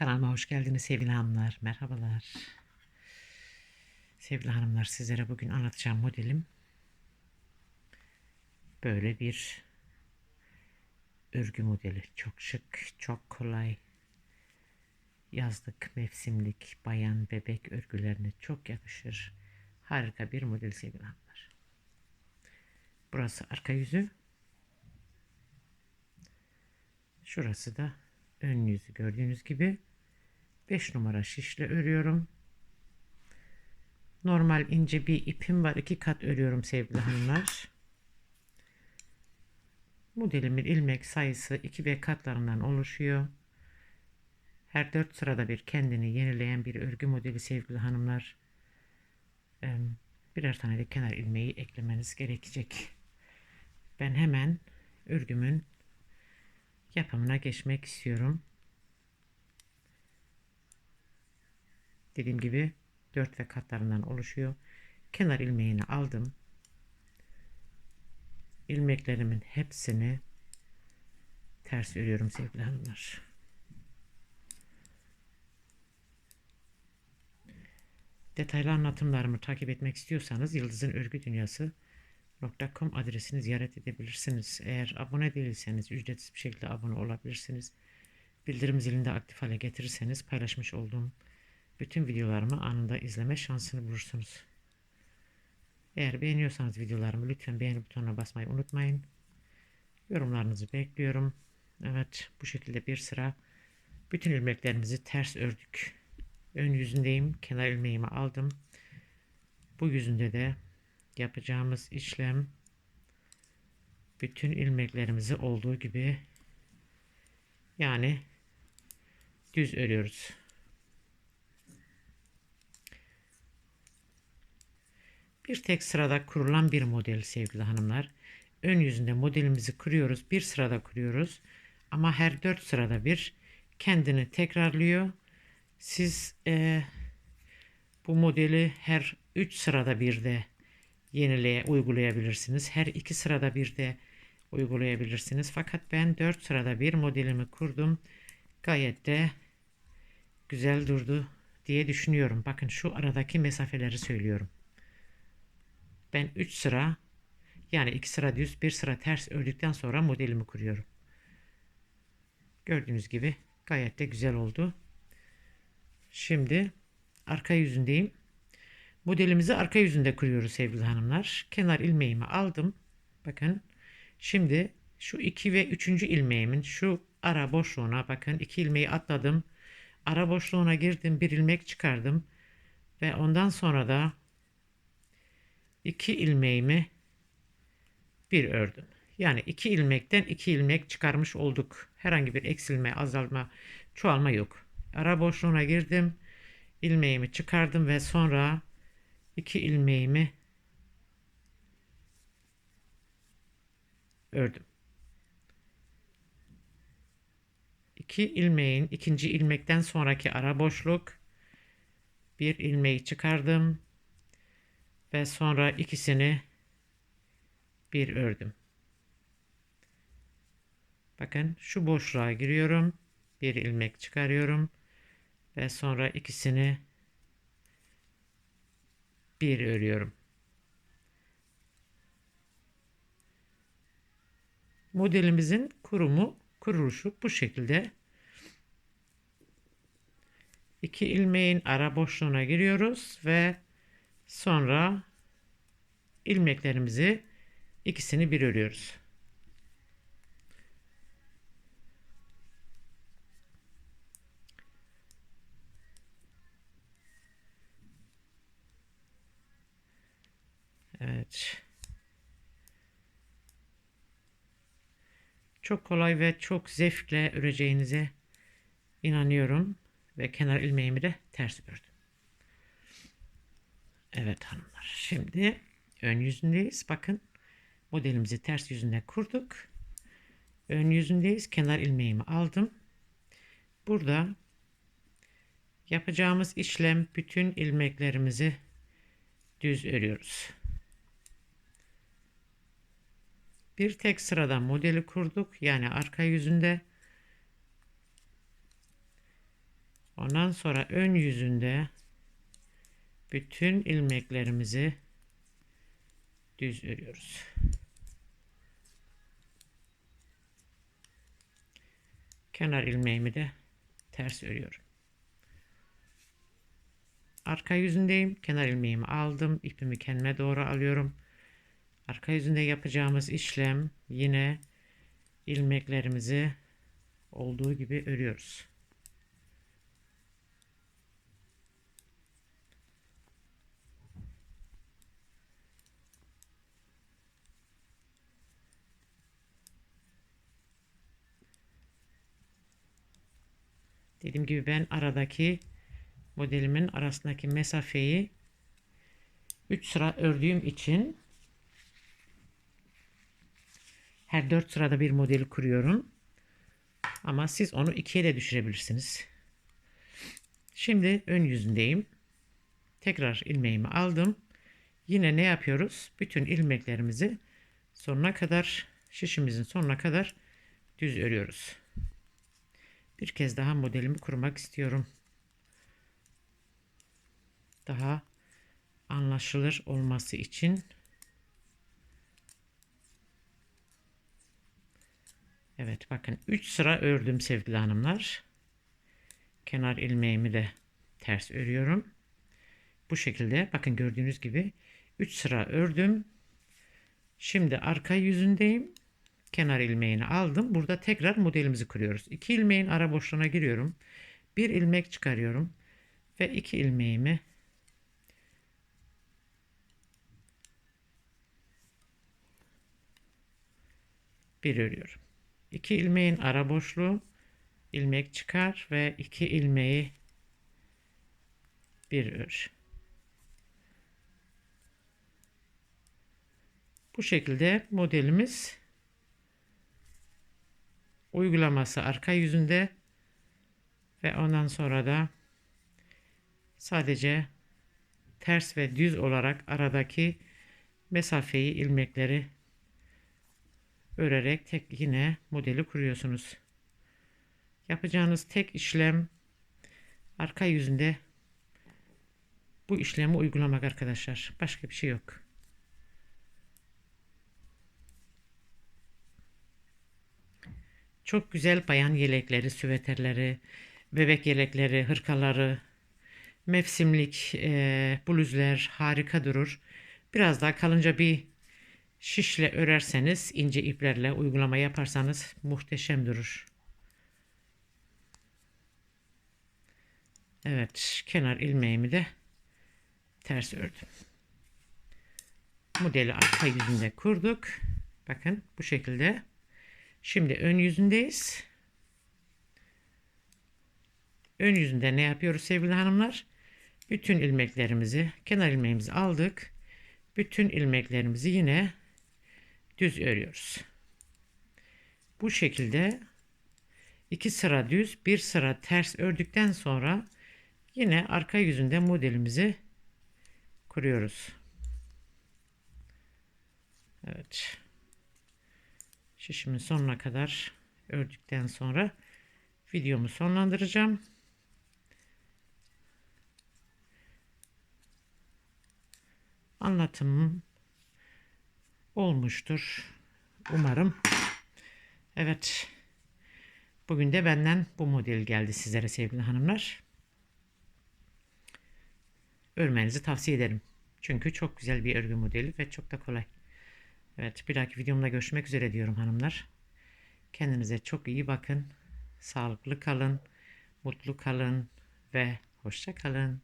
Kanalıma hoş geldiniz sevgili hanımlar. Merhabalar. Sevgili hanımlar sizlere bugün anlatacağım modelim böyle bir örgü modeli. Çok şık, çok kolay. Yazlık, mevsimlik, bayan, bebek örgülerine çok yakışır. Harika bir model sevgili hanımlar. Burası arka yüzü. Şurası da ön yüzü gördüğünüz gibi 5 numara şişle örüyorum. Normal ince bir ipim var. iki kat örüyorum sevgili hanımlar. Modelimin ilmek sayısı 2 ve katlarından oluşuyor. Her 4 sırada bir kendini yenileyen bir örgü modeli sevgili hanımlar. Birer tane de kenar ilmeği eklemeniz gerekecek. Ben hemen örgümün yapımına geçmek istiyorum. Dediğim gibi 4 ve katlarından oluşuyor. Kenar ilmeğini aldım. İlmeklerimin hepsini ters örüyorum sevgili hanımlar. Detaylı anlatımlarımı takip etmek istiyorsanız Yıldız'ın Örgü Dünyası .com adresini ziyaret edebilirsiniz. Eğer abone değilseniz ücretsiz bir şekilde abone olabilirsiniz. Bildirim zilini de aktif hale getirirseniz paylaşmış olduğum bütün videolarımı anında izleme şansını bulursunuz. Eğer beğeniyorsanız videolarımı lütfen beğeni butonuna basmayı unutmayın. Yorumlarınızı bekliyorum. Evet bu şekilde bir sıra bütün ilmeklerimizi ters ördük. Ön yüzündeyim. Kenar ilmeğimi aldım. Bu yüzünde de yapacağımız işlem bütün ilmeklerimizi olduğu gibi yani düz örüyoruz. Bir tek sırada kurulan bir model sevgili hanımlar. Ön yüzünde modelimizi kuruyoruz. Bir sırada kuruyoruz. Ama her dört sırada bir kendini tekrarlıyor. Siz e, bu modeli her üç sırada bir de yenileye uygulayabilirsiniz. Her iki sırada bir de uygulayabilirsiniz. Fakat ben dört sırada bir modelimi kurdum. Gayet de güzel durdu diye düşünüyorum. Bakın şu aradaki mesafeleri söylüyorum. Ben 3 sıra yani 2 sıra düz 1 sıra ters ördükten sonra modelimi kuruyorum. Gördüğünüz gibi gayet de güzel oldu. Şimdi arka yüzündeyim. Modelimizi arka yüzünde kuruyoruz sevgili hanımlar. Kenar ilmeğimi aldım. Bakın şimdi şu 2 ve 3. ilmeğimin şu ara boşluğuna bakın 2 ilmeği atladım. Ara boşluğuna girdim bir ilmek çıkardım. Ve ondan sonra da 2 ilmeğimi bir ördüm. Yani 2 ilmekten 2 ilmek çıkarmış olduk. Herhangi bir eksilme, azalma, çoğalma yok. Ara boşluğuna girdim. ilmeğimi çıkardım ve sonra 2 ilmeğimi ördüm. 2 ilmeğin ikinci ilmekten sonraki ara boşluk bir ilmeği çıkardım ve sonra ikisini bir ördüm. Bakın şu boşluğa giriyorum. Bir ilmek çıkarıyorum ve sonra ikisini bir örüyorum. Modelimizin kurumu, kuruluşu bu şekilde. İki ilmeğin ara boşluğuna giriyoruz ve Sonra ilmeklerimizi ikisini bir örüyoruz. Evet. Çok kolay ve çok zevkle öreceğinize inanıyorum ve kenar ilmeğimi de ters ördüm. Evet hanımlar. Şimdi ön yüzündeyiz. Bakın modelimizi ters yüzünde kurduk. Ön yüzündeyiz. Kenar ilmeğimi aldım. Burada yapacağımız işlem bütün ilmeklerimizi düz örüyoruz. Bir tek sırada modeli kurduk. Yani arka yüzünde Ondan sonra ön yüzünde bütün ilmeklerimizi düz örüyoruz. Kenar ilmeğimi de ters örüyorum. Arka yüzündeyim. Kenar ilmeğimi aldım. ipimi kendime doğru alıyorum. Arka yüzünde yapacağımız işlem yine ilmeklerimizi olduğu gibi örüyoruz. Dediğim gibi ben aradaki modelimin arasındaki mesafeyi 3 sıra ördüğüm için her 4 sırada bir modeli kuruyorum. Ama siz onu ikiye de düşürebilirsiniz. Şimdi ön yüzündeyim. Tekrar ilmeğimi aldım. Yine ne yapıyoruz? Bütün ilmeklerimizi sonuna kadar şişimizin sonuna kadar düz örüyoruz. Bir kez daha modelimi kurmak istiyorum. Daha anlaşılır olması için Evet bakın 3 sıra ördüm sevgili hanımlar. Kenar ilmeğimi de ters örüyorum. Bu şekilde bakın gördüğünüz gibi 3 sıra ördüm. Şimdi arka yüzündeyim. Kenar ilmeğini aldım. Burada tekrar modelimizi kuruyoruz. 2 ilmeğin ara boşluğuna giriyorum. Bir ilmek çıkarıyorum. Ve 2 ilmeğimi bir örüyorum. 2 ilmeğin ara boşluğu ilmek çıkar ve 2 ilmeği bir ör. Bu şekilde modelimiz uygulaması arka yüzünde ve ondan sonra da sadece ters ve düz olarak aradaki mesafeyi ilmekleri örerek tek yine modeli kuruyorsunuz. Yapacağınız tek işlem arka yüzünde bu işlemi uygulamak arkadaşlar. Başka bir şey yok. Çok güzel bayan yelekleri, süveterleri, bebek yelekleri, hırkaları, mevsimlik e, bluzlar harika durur. Biraz daha kalınca bir şişle örerseniz, ince iplerle uygulama yaparsanız muhteşem durur. Evet, kenar ilmeğimi de ters ördüm. Modeli arka yüzünde kurduk. Bakın bu şekilde. Şimdi ön yüzündeyiz. Ön yüzünde ne yapıyoruz sevgili hanımlar? Bütün ilmeklerimizi, kenar ilmeğimizi aldık. Bütün ilmeklerimizi yine düz örüyoruz. Bu şekilde iki sıra düz, bir sıra ters ördükten sonra yine arka yüzünde modelimizi kuruyoruz. Evet. Şişimin sonuna kadar ördükten sonra videomu sonlandıracağım. Anlatımım olmuştur. Umarım. Evet. Bugün de benden bu model geldi sizlere sevgili hanımlar. Örmenizi tavsiye ederim. Çünkü çok güzel bir örgü modeli ve çok da kolay. Evet bir dahaki videomda görüşmek üzere diyorum hanımlar. Kendinize çok iyi bakın. Sağlıklı kalın. Mutlu kalın ve hoşça kalın.